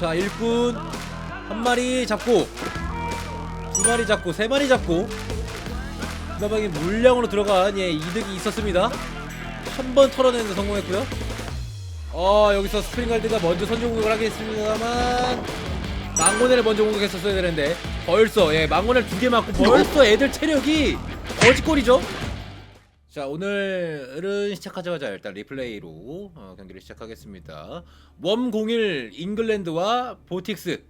자 일꾼 한 마리 잡고 두 마리 잡고 세 마리 잡고 그다음에 물량으로 들어간 예 이득이 있었습니다. 한 번 털어내는 데 성공했고요. 어 여기서 스프링갈드가 먼저 선제 공격을 하겠습니다만 망고네를 먼저 공격했었어야 되는데 벌써 예 망고네를 두개 맞고 벌써 애들 체력이 거짓골이죠. 자 오늘은 시작하자마자 일단 리플레이로 어, 경기를 시작하겠습니다. 웜01 잉글랜드와 보틱스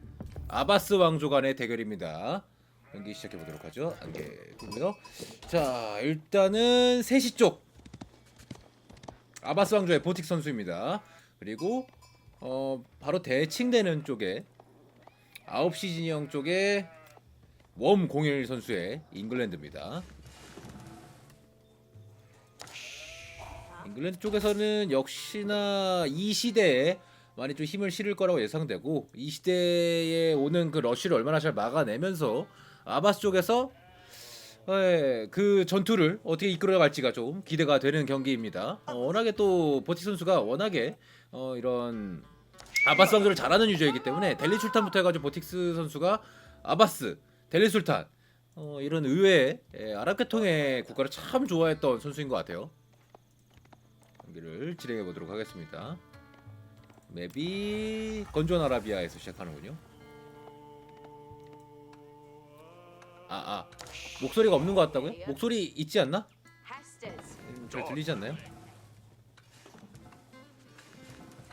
아바스 왕조 간의 대결입니다. 경기 시작해 보도록 하죠. 안개 끄고요. 자 일단은 3시 쪽 아바스 왕조의 보틱 선수입니다. 그리고 어 바로 대칭되는 쪽에 9시 진영 쪽에 웜01 선수의 잉글랜드입니다. 잉글랜드 쪽에서는 역시나 이 시대에 많이 좀 힘을 실을 거라고 예상되고 이 시대에 오는 그 러쉬를 얼마나 잘 막아내면서 아바스 쪽에서 예, 그 전투를 어떻게 이끌어갈지가 좀 기대가 되는 경기입니다. 어, 워낙에 또 보티 선수가 워낙에 어, 이런 아바스 선수를 잘하는 유저이기 때문에 델리 술탄부터 해가지고 보틱스 선수가 아바스, 델리 술탄 어, 이런 의외의 예, 아랍계통의 국가를 참 좋아했던 선수인 것 같아요. 경기를 진행해 보도록 하겠습니다. 맵이 건조한 아라비아에서 시작하는군요. 아, 아. 목소리가 없는 것 같다고요? 목소리 있지 않나? 음, 잘 들리지 않나요?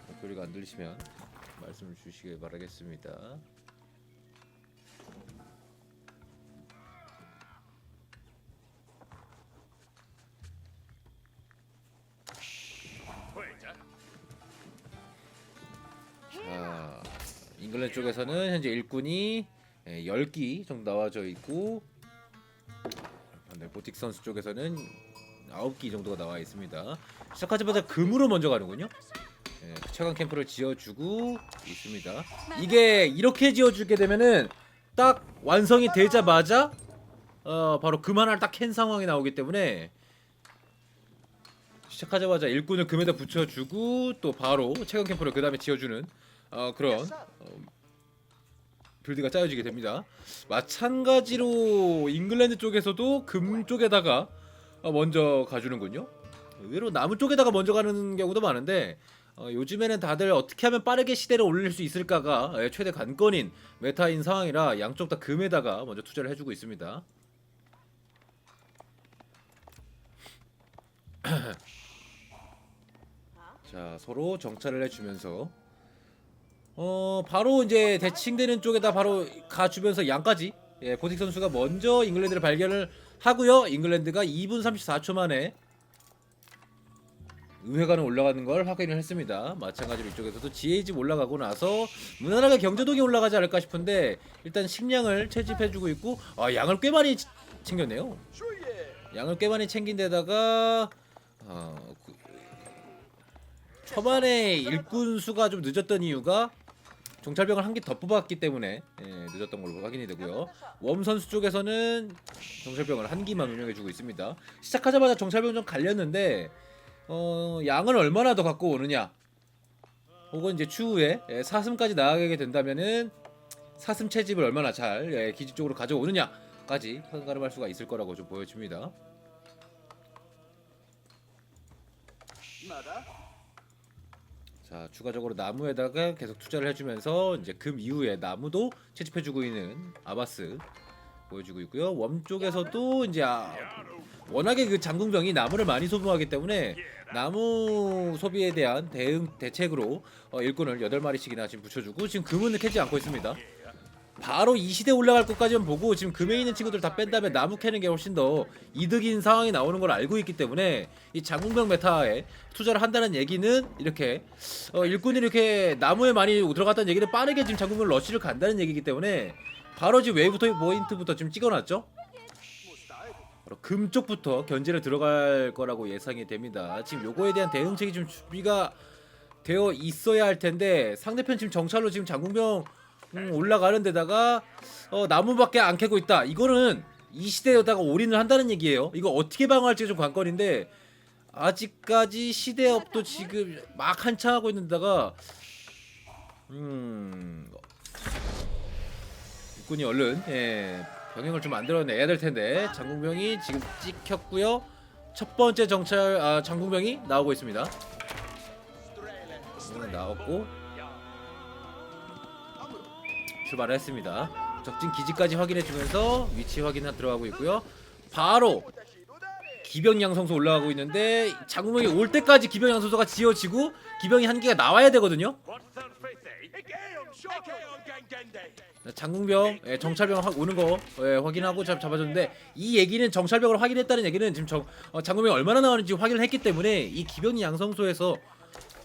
목소리가 안 들리시면 말씀을 주시길 바라겠습니다. 쪽에서는 현재 일꾼이 예, 10기 정도 나와져 있고 반대 보틱 선수 쪽에서는 9기 정도가 나와 있습니다. 시작하자마자 금으로 먼저 가는군요. 예, 최강 캠프를 지어주고 있습니다. 이게 이렇게 지어주게 되면은 딱 완성이 되자마자 어, 바로 금 하나를 딱 캔 상황이 나오기 때문에 시작하자마자 일꾼을 금에다 붙여주고 또 바로 최강 캠프를 그 다음에 지어주는 어, 그런 어, 빌드가 짜여지게 됩니다. 마찬가지로 잉글랜드 쪽에서도 금 쪽에다가 어, 먼저 가주는군요. 의외로 나무 쪽에다가 먼저 가는 경우도 많은데 어, 요즘에는 다들 어떻게 하면 빠르게 시대를 올릴 수 있을까가 예, 최대 관건인 메타인 상황이라 양쪽 다 금에다가 먼저 투자를 해주고 있습니다. 자 서로 정찰을 해주면서 어 바로 이제 대칭되는 쪽에다 바로 가 주면서 양까지 예, 보틱 선수가 먼저 잉글랜드를 발견을 하고요. 잉글랜드가 2분 34초 만에 의회관을 올라가는 걸 확인을 했습니다. 마찬가지로 이쪽에서도 GAG 올라가고 나서 무난하게 경제동이 올라가지 않을까 싶은데 일단 식량을 채집해주고 있고 아 양을 꽤 많이 치- 챙겼네요. 양을 꽤 많이 챙긴 데다가 어, 그- 초반에 일꾼 수가 좀 늦었던 이유가 정찰병을 한 개 더 뽑았기 때문에 예, 늦었던 걸로 확인이 되고요. 웜 선수 쪽에서는 정찰병을 한 기만 운영해주고 있습니다. 시작하자마자 정찰병 좀 갈렸는데 어, 양을 얼마나 더 갖고 오느냐, 혹은 이제 추후에 예, 사슴까지 나가게 된다면은 사슴 채집을 얼마나 잘 예, 기지 쪽으로 가져오느냐까지 판가름할 수가 있을 거라고 좀 보여집니다. 자 추가적으로 나무에다가 계속 투자를 해주면서 이제 금 이후에 나무도 채집해주고 있는 아바스 보여주고 있고요. 웜 쪽에서도 이제 아, 워낙에 그 장궁병이 나무를 많이 소모하기 때문에 나무 소비에 대한 대응 대책으로 어, 일꾼을 8마리씩이나 지금 붙여주고 지금 금은 캐지 않고 있습니다. 바로 이 시대 올라갈 것까지만 보고 지금 금에 있는 친구들 다 뺀 다음에 나무 캐는 게 훨씬 더 이득인 상황이 나오는 걸 알고 있기 때문에 이 장궁병 메타에 투자를 한다는 얘기는 이렇게 어, 일꾼이 이렇게 나무에 많이 들어갔다는 얘기는 빠르게 지금 장궁병 러쉬를 간다는 얘기이기 때문에 바로 지금 웨이브 포인트부터 지금 찍어놨죠. 바로 금 쪽부터 견제를 들어갈 거라고 예상이 됩니다. 지금 요거에 대한 대응책이 좀 준비가 되어 있어야 할 텐데 상대편 지금 정찰로 지금 장궁병 음, 올라가는 데다가 어, 나무밖에 안 캐고 있다. 이거는 이 시대에다가 올인을 한다는 얘기예요. 이거 어떻게 방어할지가 좀 관건인데 아직까지 시대업도 지금 막 한창 하고 있는 데다가 음 국군이 얼른 예, 병영을 좀 만들어내야 될 텐데 장국병이 지금 찍혔고요. 첫 번째 정찰 아, 장국병이 나오고 있습니다. 음, 나왔고 출발을 했습니다. 적진 기지까지 확인해주면서 위치 확인 들어가고 있고요. 바로 기병 양성소 올라가고 있는데 장국병이 올 때까지 기병 양성소가 지어지고 기병이 한 개가 나와야 되거든요. 장궁병 예, 정찰병 확 오는 거 예, 확인하고 잡, 잡아줬는데 이 얘기는 정찰병을 확인했다는 얘기는 지금 정, 어, 장궁병이 얼마나 나오는지 확인을 했기 때문에 이 기병 양성소에서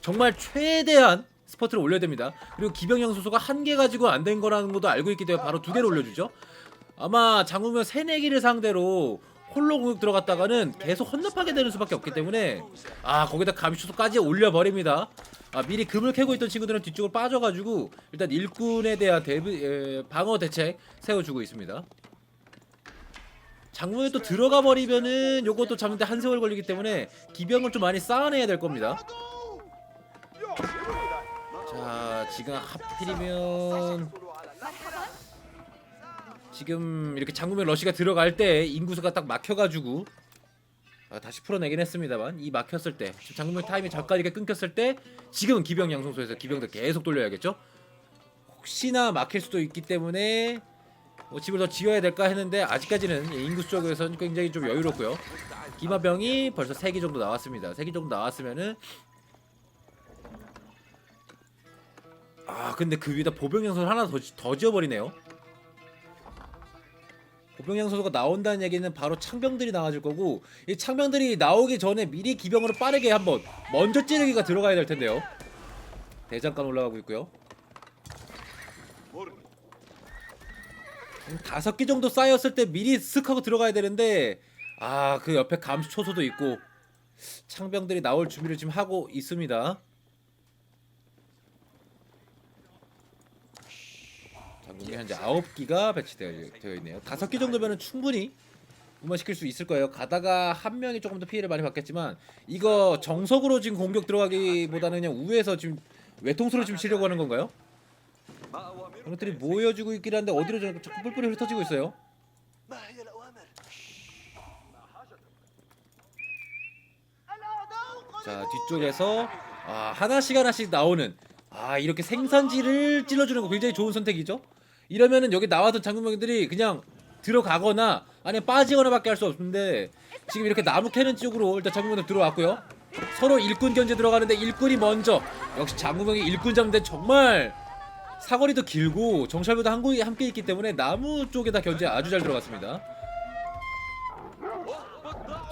정말 최대한 스퍼트를 올려야 됩니다. 그리고 기병 양성소가 한 개 가지고 안 된 거라는 것도 알고 있기 때문에 바로 두 개를 올려주죠. 아마 장궁병 세네 개를 상대로 홀로 공격 들어갔다가는 계속 헌납하게 되는 수밖에 없기 때문에 아 거기다 감시초소까지 올려버립니다. 아 미리 금을 캐고 있던 친구들은 뒤쪽으로 빠져가지고 일단 일꾼에 대한 대비, 에, 방어 대책 세워주고 있습니다. 장문에 또 들어가 버리면은 요것도 잡는데 한 세월 걸리기 때문에 기병을 좀 많이 쌓아내야 될 겁니다. 자 지금 하필이면 지금 이렇게 장구면 러시가 들어갈 때 인구수가 딱 막혀가지고 아, 다시 풀어내긴 했습니다만 이 막혔을 때 지금 장구면 타임이 이렇게 끊겼을 때 지금은 기병 양성소에서 기병들 계속 돌려야겠죠? 혹시나 막힐 수도 있기 때문에 뭐 집을 더 지어야 될까 했는데 아직까지는 예, 인구수 쪽에서는 굉장히 좀 여유롭고요. 기마병이 벌써 3기 정도 나왔습니다. 3기 정도 나왔으면은 아 근데 그 위에다 보병 양성소 하나 더, 지- 더 지어버리네요 보병 양소소가 나온다는 얘기는 바로 창병들이 나와줄 거고 이 창병들이 나오기 전에 미리 기병으로 빠르게 한번 먼저 찌르기가 들어가야 될 텐데요. 대장간 올라가고 있고요. 음, 다섯 개 정도 쌓였을 때 미리 쓱 하고 들어가야 되는데 아 그 옆에 감시 초소도 있고 창병들이 나올 준비를 지금 하고 있습니다. 우리 현재 9기가 배치되어 되어 있네요. 5기 정도면 충분히 무마시킬 수 있을 거예요. 가다가 한 명이 조금 더 피해를 많이 받겠지만 이거 정석으로 지금 공격 들어가기보다는 그냥 우에서 지금 외통수로 지금 치려고 하는 건가요? 그런들이 모여지고 있긴 한데 어디로 자꾸 뿔뿔이 흩어지고 있어요. 자 뒤쪽에서 아, 하나씩 하나씩 나오는 아 이렇게 생산지를 찔러주는 거 굉장히 좋은 선택이죠. 이러면은 여기 나왔던 장군병들이 그냥 들어가거나 아니면 빠지거나밖에 할 수 없는데 지금 이렇게 나무 캐는 쪽으로 일단 장군병들 들어왔고요. 서로 일꾼 견제 들어가는데 일꾼이 먼저 역시 장군병이 일꾼 잡는데 정말 사거리도 길고 정찰부도 함께 함께 있기 때문에 나무 쪽에다 견제 아주 잘 들어갔습니다.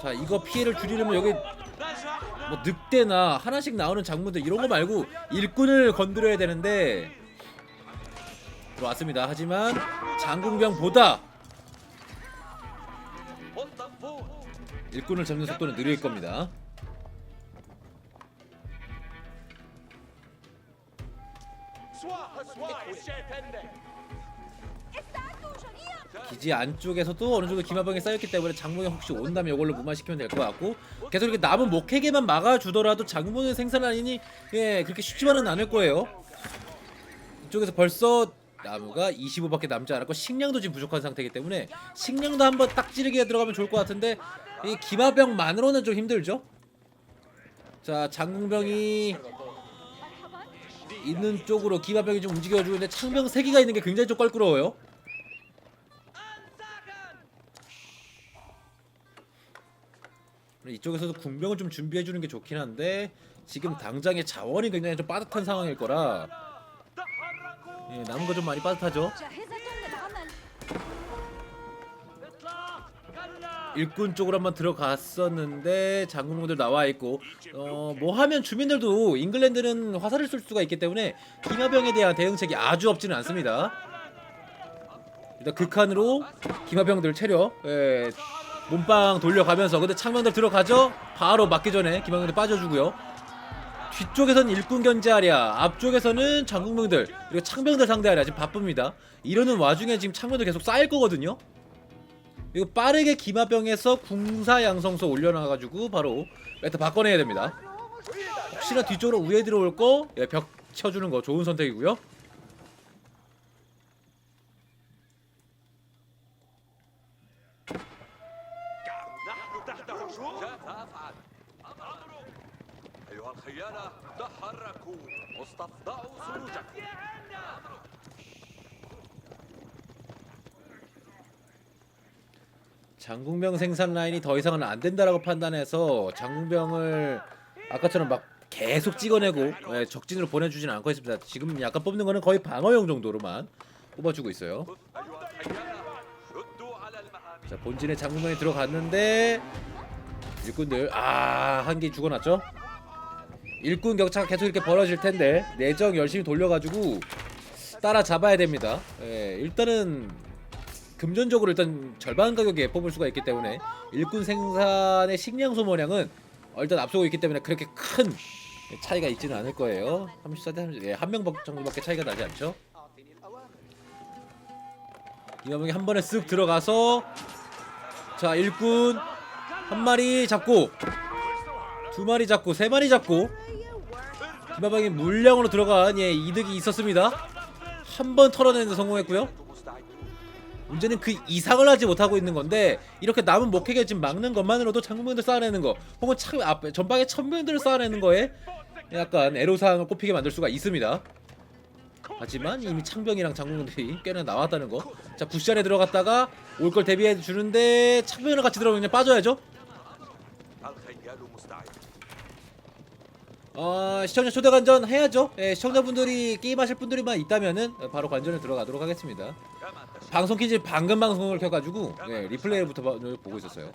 자 이거 피해를 줄이려면 여기 뭐 늑대나 하나씩 나오는 작물들 이런 거 말고 일꾼을 건드려야 되는데 들어왔습니다. 하지만 장궁병보다 일꾼을 잡는 속도는 느릴 겁니다. 기지 안쪽에서도 어느 정도 기마병이 쌓였기 때문에 장문이 혹시 온다면 이걸로 무마시키면 될 것 같고 계속 이렇게 남은 목회계만 막아주더라도 장문의 생산라인이 예 그렇게 쉽지만은 않을 거예요. 이쪽에서 벌써 나무가 25밖에 남지 않았고 식량도 지금 부족한 상태이기 때문에 식량도 한번 딱 찌르게 들어가면 좋을 것 같은데 이 기마병만으로는 좀 힘들죠. 자 장궁병이 있는 쪽으로 기마병이 좀 움직여주고 있는데 창병 3개가 있는 게 굉장히 좀 껄끄러워요. 이쪽에서도 군병을 좀 준비해 주는 게 좋긴 한데 지금 당장의 자원이 굉장히 좀 빠듯한 상황일 거라 예, 남은 거 좀 많이 빠듯하죠. 일꾼 쪽으로 한번 들어갔었는데 장군분들 나와 있고 어, 뭐 하면 주민들도 잉글랜드는 화살을 쏠 수가 있기 때문에 기마병에 대한 대응책이 아주 없지는 않습니다. 일단 극한으로 기마병들 체력 예, 몸빵 돌려가면서 근데 창병들 들어가죠? 바로 맞기 전에 기마병들 빠져주고요. 뒤쪽에서는 일꾼 견제하랴 앞쪽에서는 장군병들 그리고 창병들 상대하랴 지금 바쁩니다. 이러는 와중에 지금 창병들 계속 쌓일 거거든요. 이거 빠르게 기마병에서 궁사 양성소 올려놔가지고 바로 메타 바꿔내야 됩니다. 혹시나 뒤쪽으로 우회 들어올 거, 예, 벽 쳐주는 거 좋은 선택이고요. 장궁병 생산 라인이 더 이상은 안 된다라고 판단해서 장궁병을 아까처럼 막 계속 찍어내고 예, 적진으로 보내주진 않고 있습니다. 지금 약간 뽑는 거는 거의 방어용 정도로만 뽑아주고 있어요. 자 본진에 장군만이 들어갔는데 일꾼들 아 한 개 죽어놨죠? 일꾼 격차가 계속 이렇게 벌어질 텐데 내정 열심히 돌려가지고 따라잡아야 됩니다. 예, 일단은 금전적으로 일단 절반 가격에 뽑을 수가 있기 때문에 일꾼 생산의 식량 소모량은 일단 앞서고 있기 때문에 그렇게 큰 차이가 있지는 않을 거예요. 34대 30, 예, 한명 정도밖에 차이가 나지 않죠? 이화명이 한 번에 쓱 들어가서 자 일꾼 한 마리 잡고 두 마리 잡고 세 마리 잡고 김하방이 물량으로 들어간 예 이득이 있었습니다. 한 번 털어내는 데 성공했고요. 문제는 그 이상을 하지 못하고 있는 건데 이렇게 남은 목회가 지금 막는 것만으로도 장군병들 쌓아내는 거 혹은 창 앞에 전방에 천병들을 쌓아내는 거에 약간 애로사항을 꼽히게 만들 수가 있습니다. 하지만 이미 창병이랑 장군들이 꽤나 나왔다는 거. 자 부시 안에 들어갔다가 올 걸 대비해 주는데 창병이랑 같이 들어가면 그냥 빠져야죠. 어, 시청자 초대 관전 해야죠. 예, 시청자분들이 게임하실 분들만 있다면은 바로 관전을 들어가도록 하겠습니다. 방송 킨지 방금 방송을 켜가지고 예, 리플레이부터 보고 있었어요.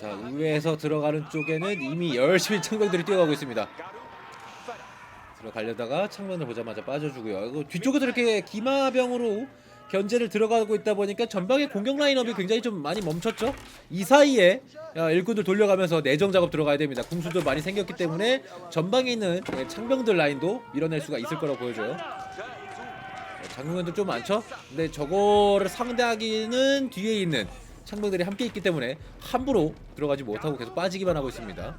자 우회에서 들어가는 쪽에는 이미 열심히 창병들이 뛰어가고 있습니다. 들어가려다가 창문을 보자마자 빠져주고요. 이거 뒤쪽에서 이렇게 기마병으로 견제를 들어가고 있다 보니까 전방의 공격 라인업이 굉장히 좀 많이 멈췄죠. 이 사이에 일꾼들 돌려가면서 내정 작업 들어가야 됩니다. 궁수도 많이 생겼기 때문에 전방에 있는 창병들 라인도 밀어낼 수가 있을 거라고 보여져요 네, 장군들좀 많죠? 근데 저거를 상대하기는 뒤에 있는 창병들이 함께 있기 때문에 함부로 들어가지 못하고 계속 빠지기만 하고 있습니다.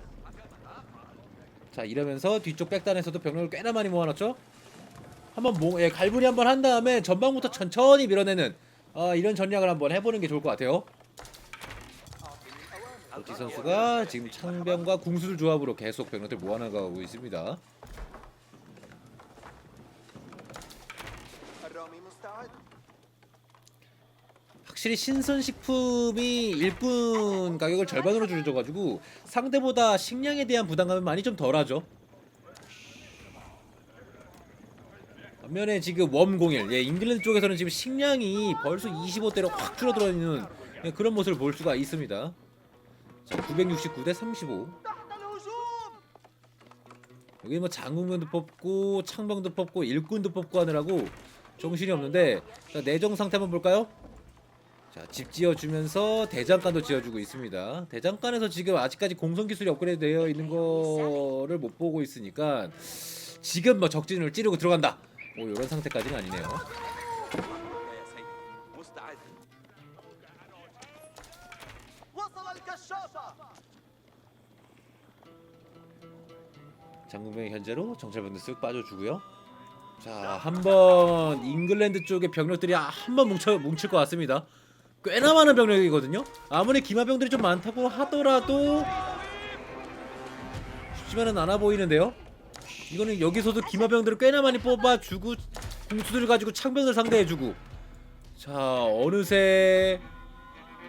자 이러면서 뒤쪽 백단에서도 병력을 꽤나 많이 모아놨죠. 한번 모, 예, 갈무리 한번 한 다음에 전방부터 천천히 밀어내는 아, 이런 전략을 한번 해보는 게 좋을 것 같아요. 도티 선수가 지금 창병과 궁수들 조합으로 계속 병력들 모아나가고 있습니다. 확실히 신선식품이 1분 가격을 절반으로 줄여줘가지고 상대보다 식량에 대한 부담감이 많이 좀 덜하죠. 반면에 지금 웜공일 예, 잉글랜드 쪽에서는 지금 식량이 벌써 25대로 확 줄어들어 있는 예, 그런 모습을 볼 수가 있습니다. 969 대 35. 여기 뭐 장군도 뽑고 창병도 뽑고 일꾼도 뽑고 하느라고 정신이 없는데 자, 내정 상태 한번 볼까요? 자, 집 지어주면서 대장간도 지어주고 있습니다. 대장간에서 지금 아직까지 공성 기술이 업그레이드 되어 있는 거를 못 보고 있으니까 지금 뭐 적진을 찌르고 들어간다. 뭐 이런 상태까지는 아니네요. 장군병이 현재로 정찰병들 쓱 빠져주고요. 자, 한번 잉글랜드 쪽의 병력들이 아, 한번 뭉쳐 뭉칠 것 같습니다. 꽤나 많은 병력이거든요. 아무리 기마병들이 좀 많다고 하더라도 쉽지만은 않아 보이는데요. 이거는 여기서도 기마병들을 꽤나 많이 뽑아주고 공수들 가지고 창병들 상대해주고 자 어느새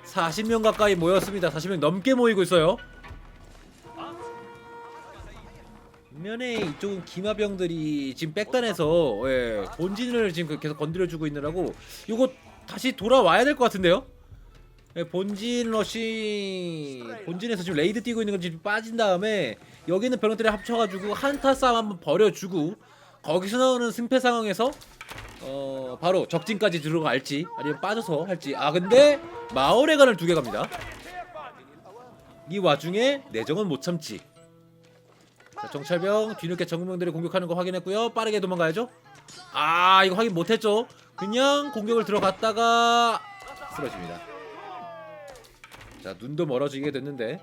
40명 가까이 모였습니다. 40명 넘게 모이고 있어요. 반면에 이쪽은 기마병들이 지금 백단에서 예, 본진을 지금 계속 건드려주고 있느라고 이거 다시 돌아와야 될 것 같은데요? 예, 본진 러시 본진에서 지금 레이드 뛰고 있는 건 지금 빠진 다음에 여기 있는 병력들이 합쳐가지고 한타 싸움 한번 벌여주고 거기서 나오는 승패 상황에서 어 바로 적진까지 들어갈지 아니면 빠져서 할지. 아 근데 마을의 간을 두 개 갑니다. 이 와중에 내정은 못 참지 자, 정찰병 뒤늦게 정문병들이 공격하는 거 확인했고요. 빠르게 도망가야죠. 아 이거 확인 못했죠. 그냥 공격을 들어갔다가 쓰러집니다. 자 눈도 멀어지게 됐는데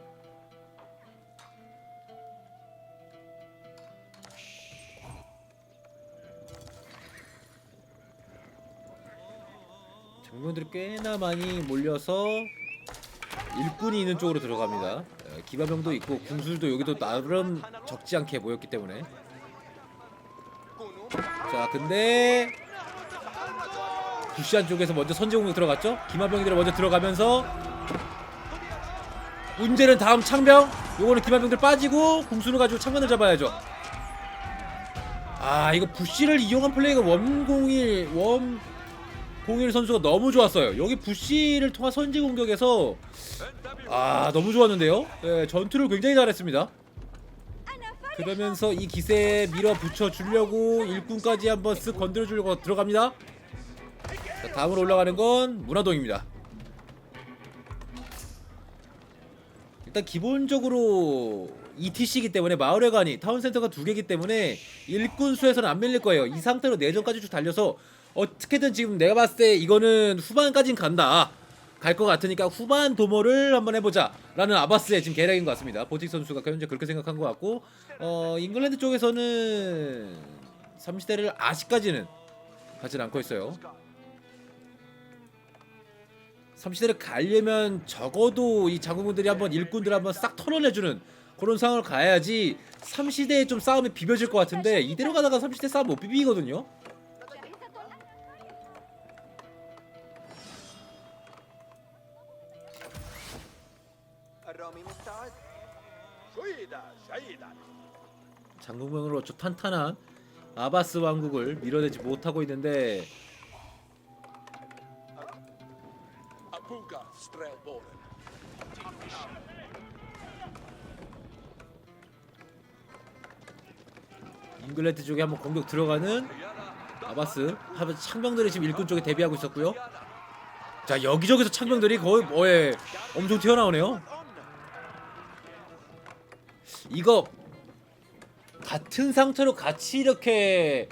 장병들이 꽤나 많이 몰려서 일꾼이 있는 쪽으로 들어갑니다. 에, 기마병도 있고 궁술도 여기도 나름 적지 않게 모였기 때문에. 자 근데 부시안 쪽에서 먼저 선제 공격 들어갔죠? 기마병들이 먼저 들어가면서 문제는 다음 창병. 요거는 기마병들 빠지고 궁수를 가지고 창병을 잡아야죠. 아 이거 부시를 이용한 플레이가 원공일 원공일 선수가 너무 좋았어요. 여기 부시를 통한 선제 공격에서 아 너무 좋았는데요 예, 전투를 굉장히 잘했습니다 그러면서 이 기세에 밀어붙여 주려고 일꾼까지 한번 쓱 건드려 주려고 들어갑니다 자, 다음으로 올라가는 건 문화동입니다. 일단 기본적으로 ETC이기 때문에 마을회 관이 타운센터가 두 개이기 때문에 일꾼 수에서는 안 밀릴 거예요. 이 상태로 내전까지 쭉 달려서 어떻게든 지금 내가 봤을 때 이거는 후반까진 간다. 갈 것 같으니까 후반 도모를 한번 해보자 라는 아바스의 지금 계략인 것 같습니다. 보틱 선수가 현재 그렇게 생각한 것 같고 어 잉글랜드 쪽에서는 30대를 아직까지는 가진 않고 있어요. 30대를 가려면 적어도 이 장군분들이 한번 일꾼들 한번 싹 털어내주는 그런 상황을 가야지 30대에 좀 싸움이 비벼질 것 같은데 이대로 가다가 30대 싸움 못 비비거든요 장군병으로 저 탄탄한 아바스 왕국을 밀어내지 못하고 있는데 잉글랜드 쪽에 한번 공격 들어가는 아바스. 창병들이 지금 일꾼 쪽에 대비하고 있었고요. 자 여기저기서 창병들이 거의 뭐에 엄청 튀어나오네요. 이거 같은 상태로 같이 이렇게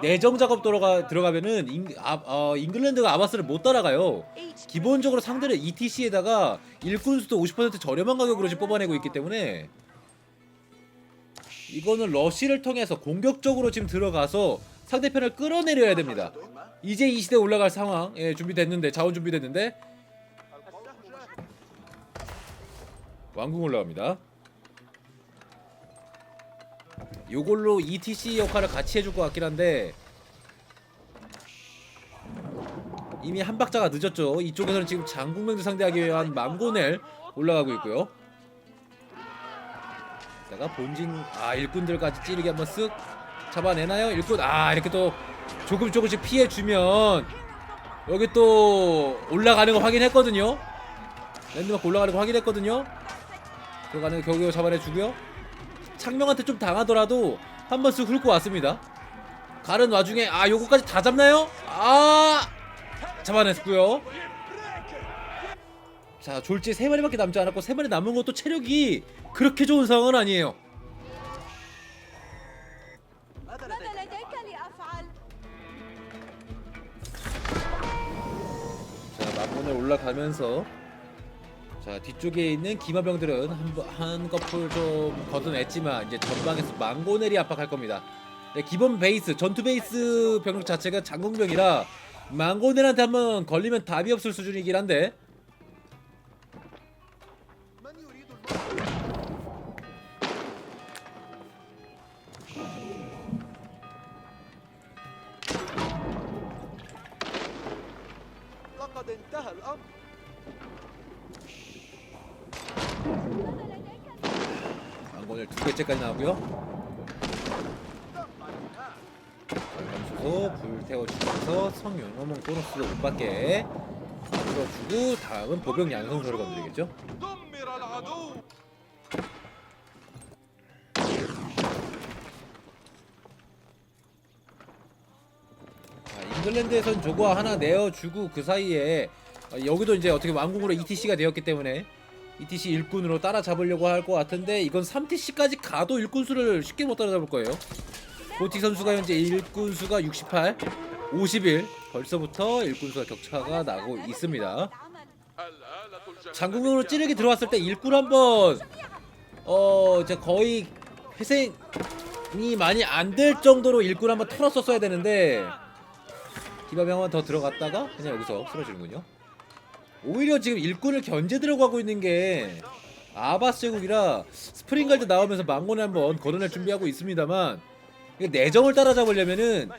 내정 작업 들어가 들어가면은 잉, 아, 어, 잉글랜드가 아바스를 못 따라가요. 기본적으로 상대는 ETC에다가 일꾼 수도 50% 저렴한 가격으로 지금 뽑아내고 있기 때문에 이거는 러시를 통해서 공격적으로 지금 들어가서 상대편을 끌어내려야 됩니다. 이제 이 시대 올라갈 상황 예, 준비됐는데 자원 준비됐는데 왕궁 올라갑니다. 요걸로 ETC 역할을 같이 해줄 것 같긴 한데 이미 한 박자가 늦었죠. 이쪽에서는 지금 장국맹도 상대하기 위한 맘고넬 올라가고 있고요. 다가 본진 아 일꾼들까지 찌르게 한번 쓱 잡아내나요? 일꾼 아 이렇게 또 조금 조금씩 피해 주면 여기 또 올라가는 거 확인했거든요. 랜드마크 올라가는 거 확인했거든요. 들어가는 거 겨우겨우 잡아내 주고요. 창명한테 좀 당하더라도 한 번씩 훑고 왔습니다. 가른 와중에 아 요거까지 다 잡나요? 아 잡아냈고요. 자 졸지 세 마리밖에 남지 않았고 세 마리 남은 것도 체력이 그렇게 좋은 상황은 아니에요. 자 막번에 올라가면서 자 뒤쪽에 있는 기마병들은 한, 번- 한 거풀 좀 걷어냈지만 이제 전방에서 망고넬이 압박할 겁니다. 네, 기본 베이스 전투 베이스 병력 자체가 장공병이라 망고넬한테 한번 걸리면 답이 없을 수준이긴 한데 من يريد الموت لقد انتهى الأمر 오늘 두 개째까지 나오고요. 어, 불태워주면서 성윤호몽 토너스도 못밖에 들어주고 다음은 보병 양성소를 건드리겠죠. 아, 잉글랜드에선 저거 하나 내어주고 그 사이에 아, 여기도 이제 어떻게 왕궁으로 ETC가 되었기 때문에 ETC 일꾼으로 따라잡으려고 할 것 같은데 이건 3TC까지 가도 일꾼 수를 쉽게 못 따라잡을 거예요. 보티 선수가 현재 일꾼 수가 68, 51 벌써부터 일꾼 수가 격차가 나고 있습니다. 장궁으로 찌르기 들어왔을 때 일꾼 한번 어 이제 거의 회생이 많이 안 될 정도로 일꾼 한번 털었었어야 되는데 기밥이 한번 더 들어갔다가 그냥 여기서 쓰러지는군요. 오히려 지금 일꾼을 견제 들어가고 있는 게 아바스 제국이라 스프링갈드 나오면서 망고를 한번 거론할 준비하고 있습니다만 내정을 따라잡으려면은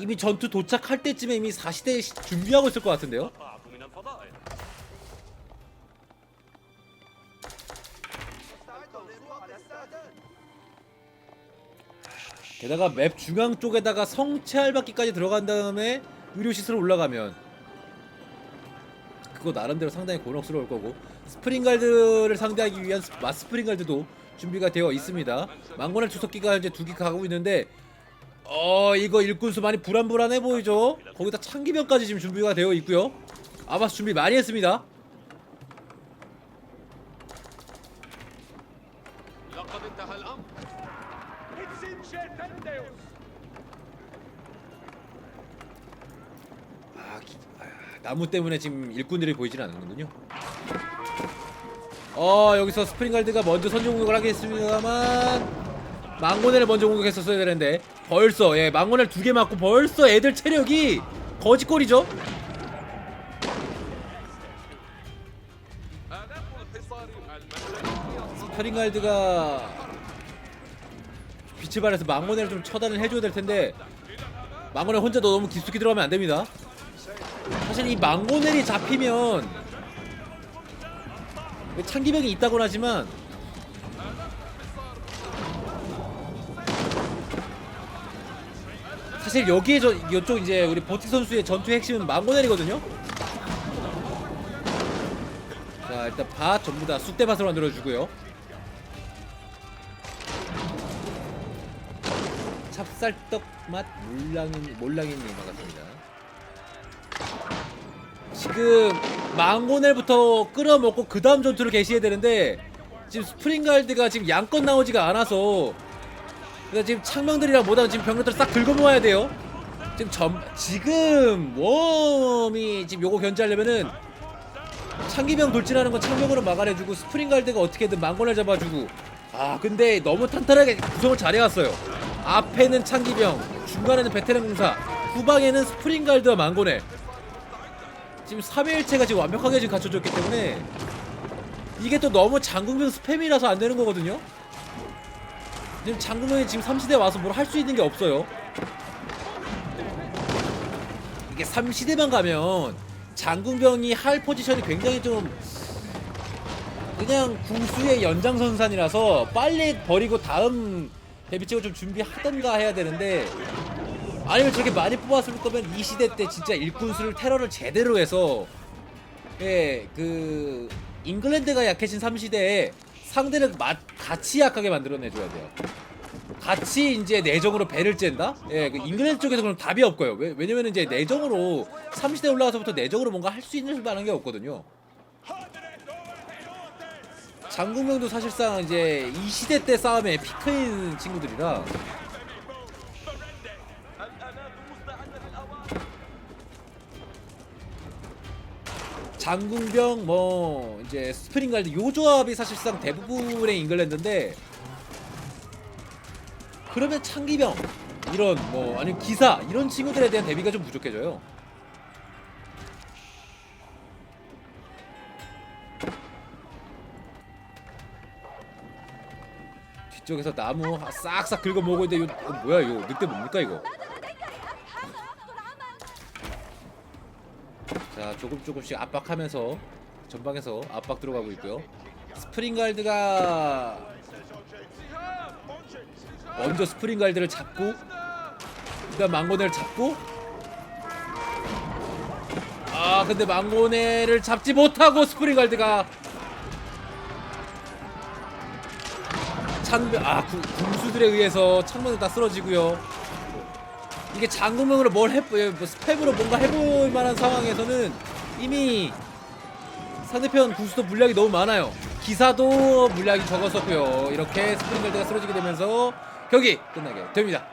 이, 미 전투 도착할 때쯤에 이미 4시대 준비하고 있을 것 같은데요? 게다가 맵 중앙 쪽에다가 성체 알바기까지 들어간 다음에 의료시설 올라가면 그거 나름대로 상당히 곤혹스러울 거고 스프링갈드를 상대하기 위한 스- 마스프링갈드도 준비가 되어 있습니다. 망고날 추석기가 이제 두개 가고 있는데 어 이거 일꾼수 많이 불안불안해 보이죠? 거기다 창기병까지 지금 준비가 되어 있고요. 아바스 준비 많이 했습니다. 나무 때문에 지금 일꾼들이 보이진 않는군요. 어 여기서 스프링갈드가 먼저 선제 공격을 하겠습니다만 망고넬을 먼저 공격했었어야 되는데 벌써 예 망고넬 두 개 맞고 벌써 애들 체력이 거짓거리죠? 스프링갈드가 빛을 발해서 망고넬을 좀 처단을 해줘야 될 텐데 망고넬 혼자 도 너무 깊숙이 들어가면 안 됩니다. 사실 이 망고넬이 잡히면 창기병이 있다곤 하지만 사실 여기에 저 이쪽 이제 우리 보티 선수의 전투 핵심은 망고넬이거든요. 자 일단 밭 전부 다 쑥대밭으로 만들어주고요. 찹쌀떡 맛 몰랑인 몰랑이님 반갑습니다. 지금 망고넬부터 끌어먹고 그 다음 전투를 개시해야 되는데 지금 스프링갈드가 지금 양껏 나오지가 않아서 그러니까 지금 창명들이랑 뭐다 지금 병력들 싹 긁어 모아야 돼요. 지금 점 지금 웜이 지금 요거 견제하려면은 창기병 돌진하는 건 창명으로 막아내주고 스프링갈드가 어떻게든 망고넬 잡아주고 아 근데 너무 탄탄하게 구성을 잘해왔어요. 앞에는 창기병, 중간에는 베테랑 공사, 후방에는 스프링갈드와 망고넬. 지금 3회일체가 지금 완벽하게 지금 갖춰졌기 때문에 이게 또 너무 장궁병 스팸이라서 안 되는 거거든요. 지금 장궁병이 지금 3시대 와서 뭘 할 수 있는 게 없어요. 이게 3시대만 가면 장궁병이 할 포지션이 굉장히 좀 그냥 궁수의 연장선상이라서 빨리 버리고 다음 데뷔책을 좀 준비하던가 해야 되는데 아니면 저렇게 많이 뽑았을 거면 이 시대 때 진짜 일꾼수를 테러를 제대로 해서 예 그 잉글랜드가 약해진 3시대에 상대를 마, 같이 약하게 만들어내줘야 돼요. 같이 이제 내정으로 배를 쨘다? 예, 그 잉글랜드 쪽에서 그럼 답이 없고요. 왜, 왜냐면 이제 내정으로 30대 올라가서부터 내정으로 뭔가 할 수 있는 만한 게 없거든요. 장국명도 사실상 이제 이 시대 때 싸움에 피크인 친구들이라 장궁병 뭐 이제 스프링 갈드 요 조합이 사실상 대부분의 잉글랜드인데 그러면 창기병 이런 뭐 아니면 기사 이런 친구들에 대한 대비가 좀 부족해져요. 뒤쪽에서 나무 싹싹 긁어 모으고 있는데 이거 어, 뭐야 이거 늑대 뭡니까 이거? 자 조금 조금씩 압박하면서 전방에서 압박 들어가고 있고요. 스프링갈드가 먼저 스프링갈드를 잡고 그다음 망고네를 잡고 아 근데 망고네를 잡지 못하고 스프링갈드가 구- 군수들에 의해서 창문을 다 쓰러지고요. 이게 장구명으로 뭘 해보, 예, 뭐 스펙으로 뭔가 해볼 만한 상황에서는 이미 상대편 구수도 물량이 너무 많아요. 기사도 물량이 적었었고요. 이렇게 스프링글드가 쓰러지게 되면서 경기 끝나게 됩니다.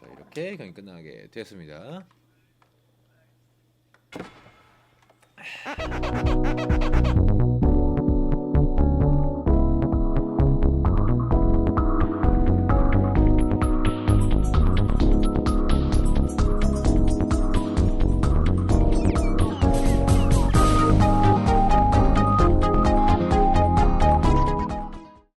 자 이렇게 경기 끝나게 됐습니다.